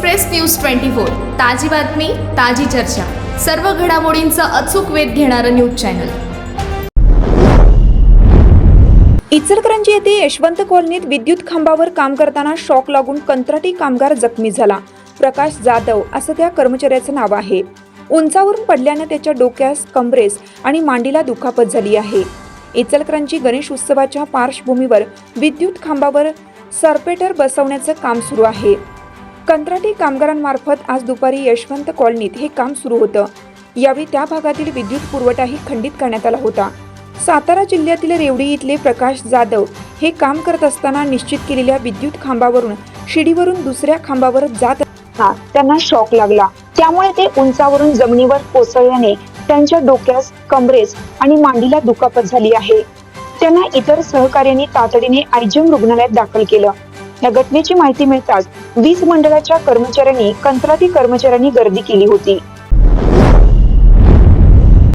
Express news twenty four ताजी बातमी ताजी चर्चा. सर्व घडामोडींचा अचूक वेध घेणारं न्यूज चॅनल. इचलकरंजी येथे यशवंत कॉलनीत विद्युत खांबावर काम करताना शॉक लागून कंत्राटी कामगार जखमी झाला. प्रकाश जाधव असं त्या कर्मचाऱ्याचं नाव आहे. उंचावरून पडल्यानं त्याच्या डोक्यास कमरेस आणि मांडीला दुखापत झाली आहे. इचलकरंजी गणेश उत्सवाच्या पार्श्वभूमीवर विद्युत खांबावर सर्पेटर बसवण्याचं काम सुरू आहे. कंत्राटी कामगारांमार्फत आज दुपारी यशवंत कॉलनीत हे काम सुरू होतं. यावेळी त्या भागातील विद्युत पुरवठाही खंडित करण्यात आला होता. सातारा जिल्ह्यातील रेवडी इथले प्रकाश जाधव हे काम करत असताना निश्चित केलेल्या विद्युत खांबावरून शिडीवरून दुसऱ्या खांबावर जात त्यांना शॉक लागला. त्यामुळे ते उंचावरून जमिनीवर कोसळल्याने त्यांच्या डोक्यास कमरेस आणि मांडीला दुखापत झाली आहे. त्यांना इतर सहकार्यांनी तातडीने आयजीएम रुग्णालयात दाखल केलं. या घटनेची माहिती मिळताच वीज मंडळाच्या कर्मचाऱ्यांनी कंत्राटी कर्मचाऱ्यांनी गर्दी केली होती.